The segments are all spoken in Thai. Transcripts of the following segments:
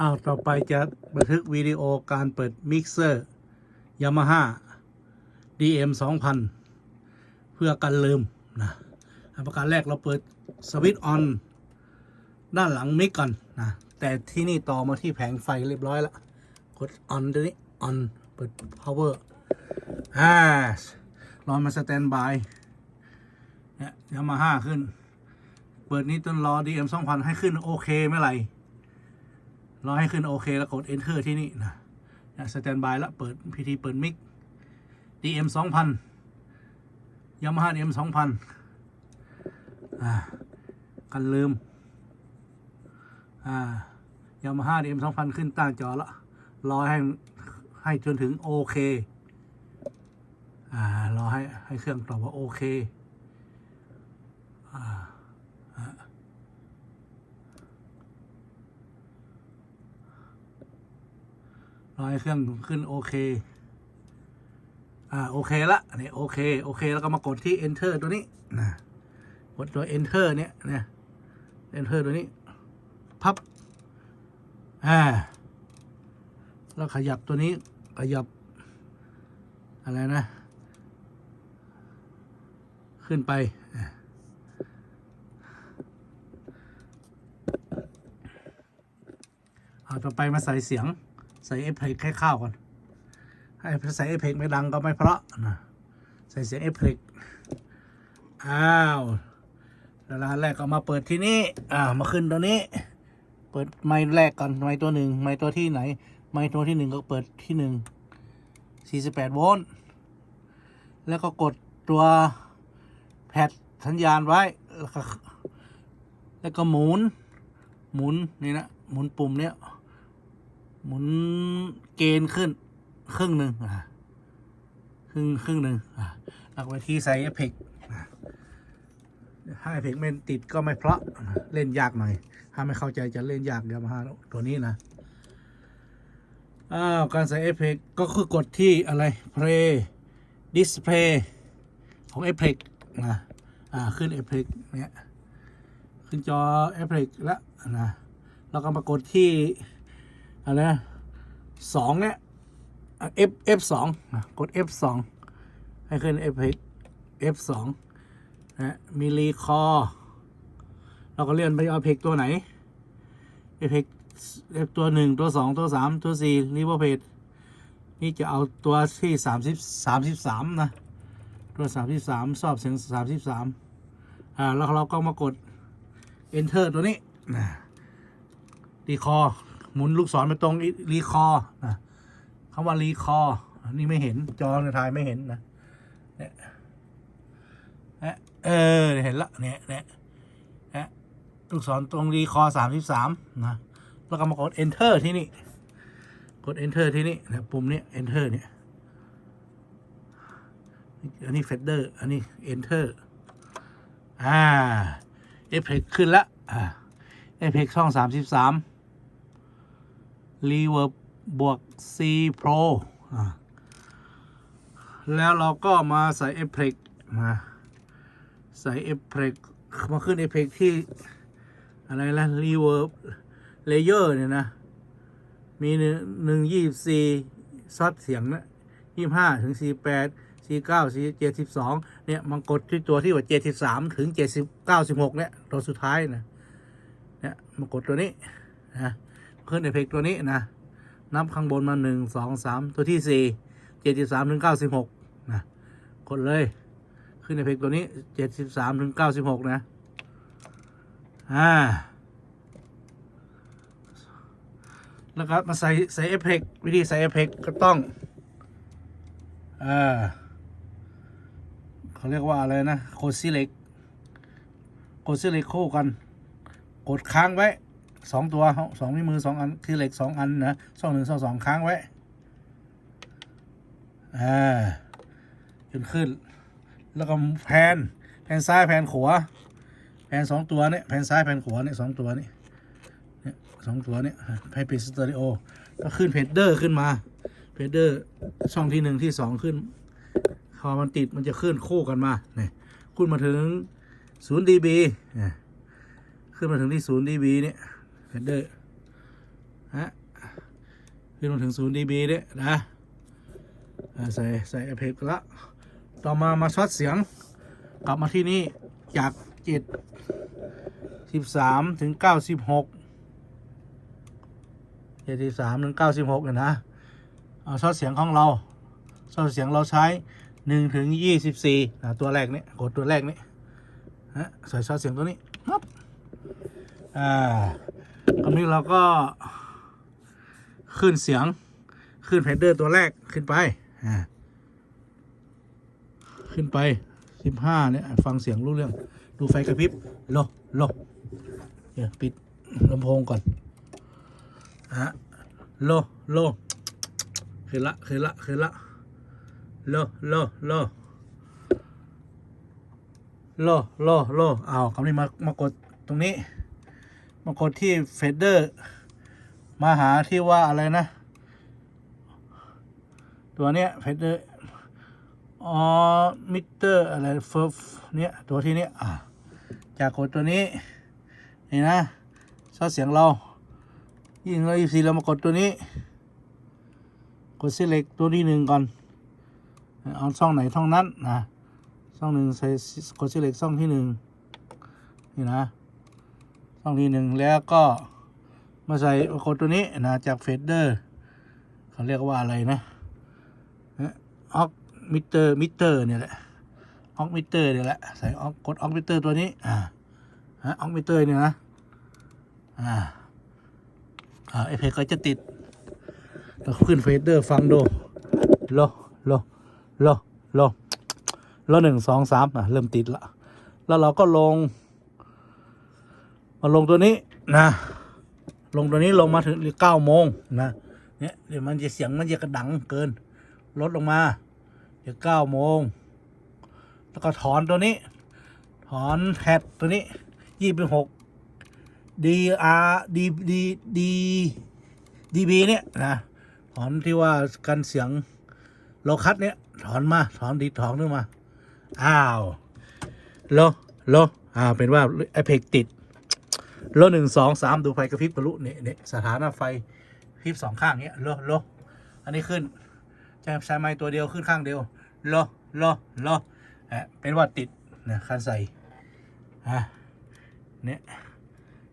อ้าวต่อไปจะบันทึกวิดีโอการเปิดมิกเซอร์ยามาฮ่า DM 2000 เพื่อกันลืมนะอันประการแรกเราเปิดสวิตช์ออนด้านหลังมิกก่อนนะแต่ที่นี่ต่อมาที่แผงไฟเรียบร้อยแล้วกด on ตัวนี้ on เปิด power อ่ารอมาสแตนบายเนี่ยยามาฮ่าขึ้น เปิดนี้ต้นรอ DM 2000 ให้ขึ้นโอเคเมื่อไร รอให้ขึ้นโอเคแล้วกด enter ที่นี่นะนะสแตนบายแล้วเปิดพิธีเปิดมิก DM 2000 Yamaha DM 2000อ่ากันลืม อ่า Yamaha DM 2000ขึ้นตั้งจอละรอให้ให้จนถึงโอเค อ่ารอให้ให้เครื่องตอบว่าโอเค อ่า รอให้เครื่องขึ้นโอเค อ่าโอเคละอันนี้โอเคโอเคแล้วก็มากดที่ enter ตัวนี้นะกดตัว enter เนี้ยนะ enter ตัวนี้พับอ่าแล้วขยับตัวนี้ขยับ อะไรนะ ขึ้นไปเอาต่อไปมาใส่เสียง ใส่เอฟเฟกต์แค่ข้าวก่อนให้ใส่เอฟเฟกต์ไม่ดังก็ไม่เพราะนะใส่เสียงเอฟเฟกต์อ้าวแล้วร้านแรกก็มาเปิดที่นี่อ่ามาขึ้นตัวนี้ เปิดไม้แรกก่อนไม้ตัวหนึ่งไม้ตัวที่ไหน ไม้ตัวที่หนึ่งก็เปิดที่หนึ่งสี่สิบแปดโวลต์แล้วก็กดตัวแพดสัญญาณไว้แล้วก็แล้วก็หมุน หมุนนี่นะหมุนปุ่มเนี้ย หมุนเกณฑ์ขึ้น ครึ่งหนึ่งอ่าครึ่งครึ่งหนึ่งอ่าไว้ที่ใส่เอฟเฟกถ้าเอฟเฟกไม่ติดก็ไม่เพราะเล่นยากหน่อย ถ้าไม่เข้าใจจะเล่นยากเดี๋ยวมาหาตัวนี้นะอ้าวการใส่เอฟเฟกก็คือกดที่อะไร play display ของเอฟเฟกนะอ่าขึ้นเอฟเฟกเนี้ยขึ้นจอเอฟเฟกแล้วนะแล้วก็มากดที่ อะไรนะสองเนี่ย F F สองกด F สองให้ขึ้น F F สองนะมีรีคอร์เราก็เลื่อนไปเอาเพกตัวไหนเอฟเฟกตัวหนึ่งตัวสองตัวสามตัวสี่รีเวอร์เพจนี่จะเอาตัวที่สามสิบสามสิบสามนะ ตัวสามสิบสามสอบเสียงสามสิบสามอ่า แล้วเราก็มากด enter ตัวนี้นะรีคอร์ หมุนลูกศรไปตรงรีคอนะคำว่ารีคอนี่ไม่เห็นจอในถ่ายไม่เห็นนะเนี่ยเนี่ยเออเห็นละเนี่ยเนี่ยเนี่ยลูกศรตรงรีคอสามสิบสามนะ แล้วก็มากด enter ที่นี่ กด enter ที่นี่นะปุ่มนี้ enter เนี่ย อันนี้ fader อันนี้ enter อ่า เอฟเฟกขึ้นละอ่า เอฟเฟกช่องสามสิบสาม Reverb บวก C Pro อ่าแล้วเราก็มาใส่เอฟเฟกมาใส่เอฟเฟกมาขึ้นเอฟเฟกที่ อะไรละ Reverb Layer เนี่ยนะ มีหนึ่งหนึ่งยี่สี่ซอดเสียงนะยี่ห้าถึงสี่แปดสี่เก้าสี่เจ็ดสิบสองเนี่ย มันกดที่ตัวที่ว่าเจ็ดสิบสามถึงเจ็ดสิบเก้าสิบหกเนี่ย ตัวสุดท้ายนะเนี่ยมากดตัวนี้นะ ขึ้นเอฟเฟกตัวนี้นะ นับข้างบนมาหนึ่งสองสามตัวที่สี่เจ็ดสิบสามถึงเก้าสิบหกนะกดเลย ขึ้นเอฟเฟกตัวนี้เจ็ดสิบสามถึงเก้าสิบหกนะอ่าแล้วก็มาใส่ใส่เอฟเฟกวิธีใส่เอฟเฟกก็ต้องอ่าเขาเรียกว่าอะไรนะโคซิเล็กโคซิเล็กคู่กัน กดค้างไว้ สองตัวสองนิ้วมือสองอันคือเหล็กสองอันนะสองหนึ่งสองสองค้างไว้อ่าจนขึ้น แล้วก็แผ่นแผ่นซ้ายแผ่นขวาแผ่นสองตัวเนี่ยแผ่นซ้ายแผ่นขวาเนี่ยสองตัวนี่สองตัวเนี้ยให้เป็นสเตอริโอก็ขึ้นเพดเดอร์ขึ้นมาเพดเดอร์ช่องที่หนึ่งที่สองขึ้นพอมันติดมันจะขึ้นคู่กันมาเนี่ยขึ้นมาถึงศูนย์ดีบีขึ้นมาถึงที่ศูนย์ดีบีเนี่ย ดเดอร์ฮะขึ้นมาถึงศูนย์ dB เนี่ยนะอ่าใส่ใส่เอเพกละต่อมามาช็อตเสียง กลับมาที่นี่จากเจ็ดสิบสามถึงเก้าสิบหกเจ็ดสิบสามถึงเก้าสิบหกเนี่ยนะเอาช็อตเสียงของเราช็อตเสียงเราใช้หนึ่งถึงยี่สิบสี่ตัวแรกนี่กดตัวแรกนี่ฮะใส่ช็อตเสียงตัวนี้ครับอ่า คราวนี้เราก็ขึ้นเสียงขึ้นแพดเดอร์ตัวแรกขึ้นไปขึ้นไปสิบห้าเนี่ย ฟังเสียงรู้เรื่อง ดูไฟกระพริบโลโลเดี๋ยวปิดลำโพงก่อนฮะโลโลขึ้นละขึ้นละขึ้นละโลโลโลโลโลโลเอาคำนี้มามากดตรงนี้ มากดที่เฟดเดอร์ มาหาที่ว่าอะไรนะ ตัวเนี้ยเฟเดอร์ออมิเตอร์อะไรเฟิร์ฟเนี้ยตัวที่เนี้ยจากกดตัวนี้ นี่นะซอเสียงเรายิ่งเราอีซีเรามากดตัวนี้ กด select ตัวที่หนึ่งก่อนเอาช่องไหนช่องนั้นนะช่องหนึ่งใส่กด select ช่องที่หนึ่งนี่นะ ช่องที่หนึ่งแล้วก็มาใส่โคดตัวนี้นะจากเฟดเดอร์เขาเรียกว่าอะไรนะออกมิเตอร์มิเตอร์เนี่ยแหละออกมิเตอร์เนี่ยแหละใส่ออกกดออกมิเตอร์ตัวนี้อ่าฮะออกมิเตอร์เนี่ยนะอ่าอ่าเอเฟกก็จะติดเราขึ้นเฟดเดอร์ฟังดูโลโลโลโลโลหนึ่งสองสามอะเริ่มติดละแล้วเราก็ลง มาลงตัวนี้นะ ลงตัวนี้ลงมาถึงเก้าโมงนะเนี่ยเดี๋ยวมันจะเสียงมันจะกระดังเกิน ลดลงมาเดี๋ยวเก้าโมงแล้วก็ถอนตัวนี้ ถอนแฮดตัวนี้ยี่เป็นหกดีอาร์ดีดีดีดีบีเนี่ยนะถอนที่ว่ากันเสียงโลคัสเนี่ย ถอนมาถอนดีถอนขึ้นมา อ้าวโลโลอ่าเป็นว่าไอเพกติด โลหนึ่งสองสามดูไฟกระพริบทะลุเนี่ยเนี่ยสถานะไฟพริบสองข้างเนี้ยโลโลอันนี้ขึ้นใช้ใช้ไม้ตัวเดียวขึ้นข้างเดียวโลโลโลอะเป็นว่าติดนะคันใส่อะเนี่ย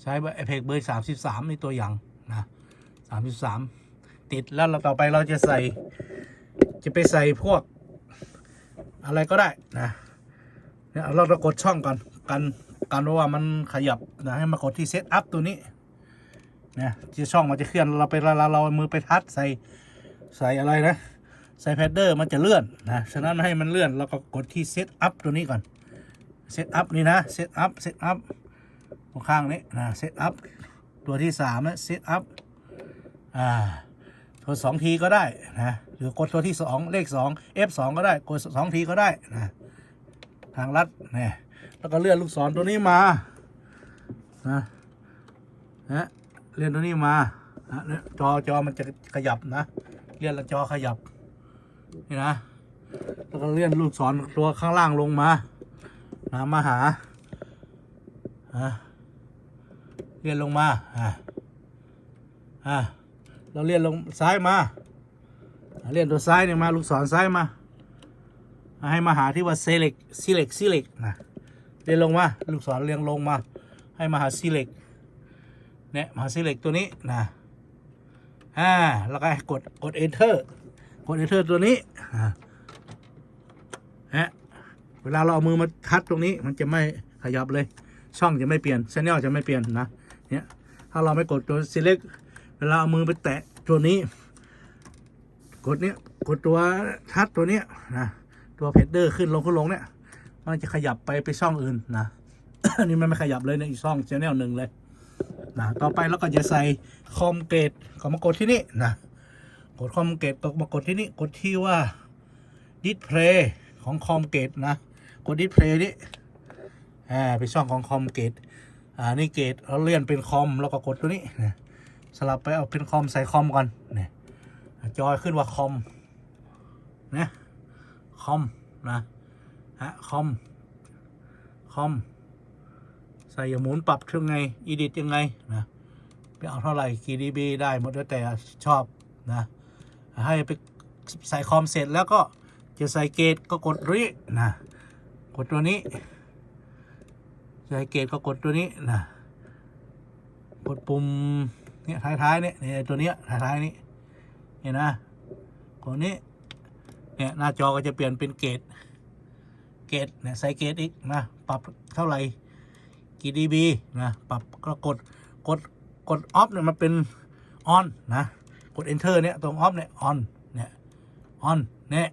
ใช้ไอเพกเบอร์สามสิบสามในตัวอย่างนะสามสิบสามติดแล้วเราต่อไปเราจะใส่ จะไปใส่พวก อะไรก็ได้นะเนี่ยเราจะกดช่องก่อนกัน การว่ามันขยับนะให้มากดที่เซตอัพตัวนี้นะที่ช่องมันจะเคลื่อนเราไปเราเราเอามือไปทัดใส่ใส่อะไรนะ ใส่แพดเดอร์มันจะเลื่อนนะฉะนั้นให้มันเลื่อนเราก็กดที่เซตอัพตัวนี้ก่อนเซตอัพนี่นะเซตอัพเซตอัพตรงข้างนี้นะเซตอัพตัวที่สามนะเซตอัพอ่ากดสองทีก็ได้นะหรือกดตัวที่สองเลขสอง F สองก็ได้กดสองทีก็ได้นะทางลัดเนี่ย แล้วก็เลื่อนลูกศรตัวนี้มานะนะเลื่อนตัวนี้มานะจอจอมันจะขยับนะเลื่อนแล้วจอขยับนี่นะแล้วก็เลื่อนลูกศรตัวข้างล่างลงมานะมาหาอะเลื่อนลงมาอะอะเราเลื่อนลงซ้ายมาเลื่อนตัวซ้ายเนี่ยมาลูกศรซ้ายมาให้มาหาที่ว่า select select select นะ เรียนลงมา ลูกศรเรียงลงมา ให้มาหา select เนี่ยมาหา select ตัวนี้นะอ่าแล้วก็กดกด enter กด enter ตัวนี้ฮะเวลาเราเอามือมาทัดตรงนี้มันจะไม่ขยับเลย ช่องจะไม่เปลี่ยน channel จะไม่เปลี่ยนนะเนี่ยถ้าเราไม่กดตัว select เวลาเอามือไปแตะตัวนี้ กดเนี้ยกดตัวทัดตัวเนี้ยนะตัวเพดเดอร์ขึ้นลงขึ้นลงเนี่ย มันจะขยับไปไปช่องอื่นนะอันนี้มันไม่ขยับเลยในอีกช่องชแนลหนึ่งเลยนะต่อไปเราก็จะใส่คอมเกตก็มากดที่นี่นะกดคอมเกตก็มากดที่นี่กดที่ว่าดิสเพลย์ของคอมเกตนะกดดิสเพลย์นี่อ่าไปช่องของคอมเกตอ่านี่เกตเราเลื่อนเป็นคอมแล้วก็กดตัวนี้นะสลับไปเอาเป็นคอมใส่คอมก่อนเนี่ยจอยขึ้นว่าคอมนะคอมนะ ฮะคอม คอม ใส่หมุนปรับยังไงอีดิทยังไงนะไปเอาเท่าไหร่กี่ dB ได้หมดแล้วแต่ชอบนะ ให้ไปใส่คอมเสร็จแล้วก็จะใส่เกตก็กดรินะกดตัวนี้ ใส่เกตก็กดตัวนี้นะกดปุ่มเนี่ยท้ายๆเนี่ยเนี่ยตัวเนี้ยท้ายๆนี้เห็นนะกดนี้เนี่ยหน้าจอก็จะเปลี่ยนเป็นเกต กตเนี่ยใส่เกตอีกนะปรับเท่าไหร่กี่ dB นะปรับก็กดกดกดออฟเนี่ยมันเป็นออนนะกด enter เนี่ยตรงออฟเนี่ย on เนี่ย on เนี่ย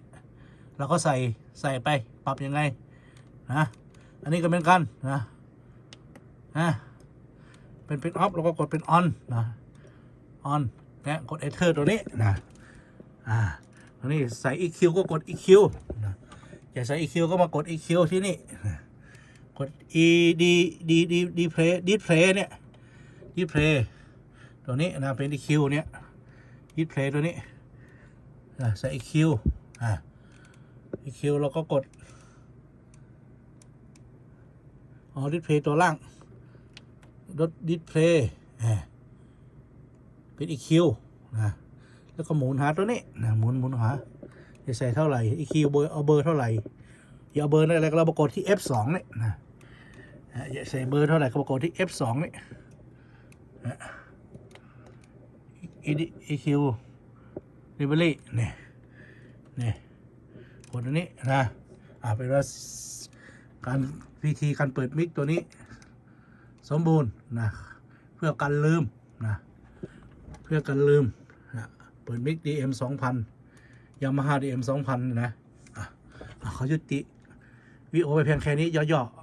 เราก็ใส่ใส่ไปปรับยังไงนะอันนี้ก็เหมือนกันนะนะเป็นเป็นออฟเราก็กดเป็น on นนะ on เนี่ยกด enter ตัวนี้นะอ่าตัวนี้ใส่ EQ ก็กด EQ อย่าใส่ EQ ก็มากด EQ ที่นี่ กด E D D D D play D play เนี่ย D play ตัวนี้นะเป็น EQ เนี่ย D play ตัวนี้อะใส่ EQ อ่า EQ เราก็กดอ๋อ d play ตัวล่างรถ display อ่าเป็น EQ นะ แล้วก็หมุนหาตัวนี้นะหมุนหมุนหา จะใส่เท่าไหร่ EQ เบอร์เอาเบอร์เท่าไหร่อย่าเอาเบอร์อะไรก็เราประกดที่ F2 เนี่ยนะอะอย่าใส่เบอร์เท่าไหร่ก็ประกดที่ F2 เนี่ยอะ EQ delivery เนี่ยเนี่ยกดอันนี้นะอ่าเป็นว่าการวิธีการเปิดมิกตัวนี้ สมบูรณ์นะเพื่อกันลืมนะเพื่อกันลืมนะเปิดมิก DM 2000 ยามาฮ่าดีเอ็มสองพันนะเขายุติวิโอไปเพียงแค่นี้ย่อๆ